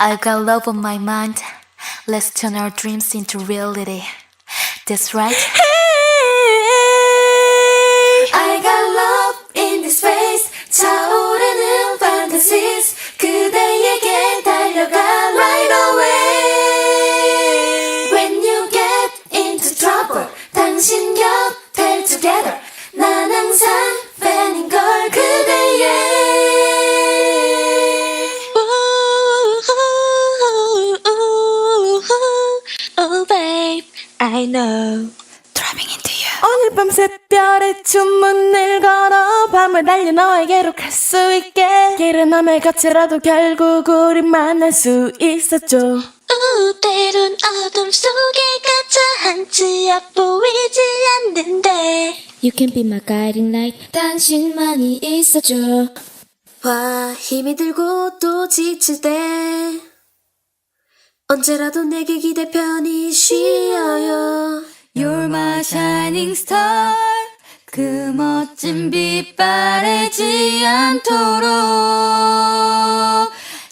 I got love on my mind. Let's turn our dreams into reality. That's right. I got love in this face 차오르는 fantasies I know. Driving into you. 오늘 밤 새별에 주문을 걸어 밤을 달려 너에게로 갈 수 있게. 길은 함에 같이라도 결국 우리 만날 수 있었죠. 우 때론 어둠 속에 갇혀 한치 앞 보이지 않는데. You can be my guiding light. 당신만이 있어줘. 와 힘이 들고 또 지칠 때. 언제라도 내게 기대 편히 쉬어요 shining star. 그 멋진 빛 바래지 않도록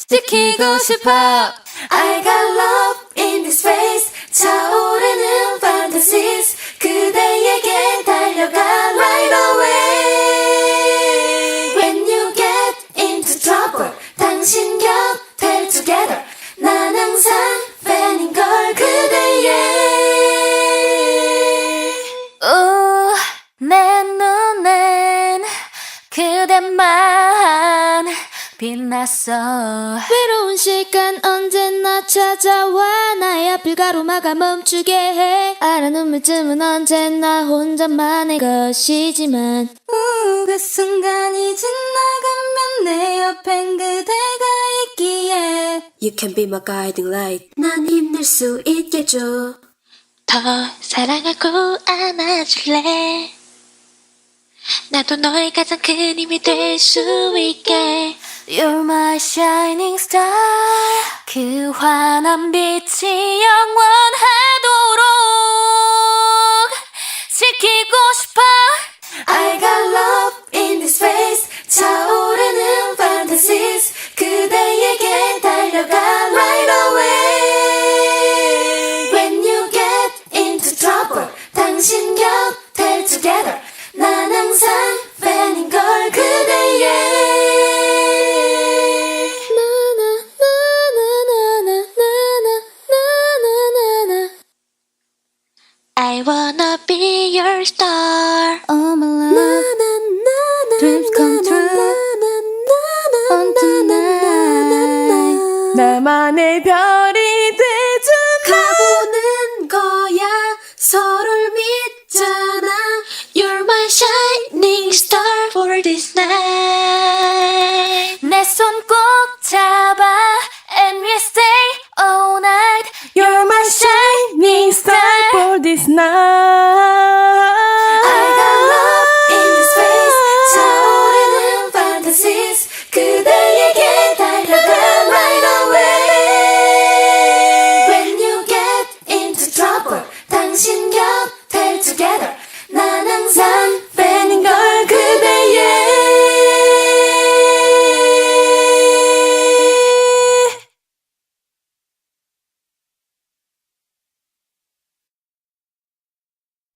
지키고 싶어. I got love in this face 차오르는 그대 그대만 빛났어. 외로운 시간 언제나 찾아와. 앞을 가로막아 멈추게 해. 알아 눈물쯤은 언제나 혼자만의 것이지만. 우, 그 순간이 지나가면 내 옆엔 그대가 있기에. You can be my guiding light. 난 힘낼 수 있겠죠. 더 사랑하고 안아줄래 나도 너의 가장 큰 힘이 될 수 있게 You're my shining star. 그 환한 빛이 영원 I wanna be your star. Oh my love. Na, na, na, na, Dreams come true. On tonight. 나만의 별이 돼준 가보는 거야 서로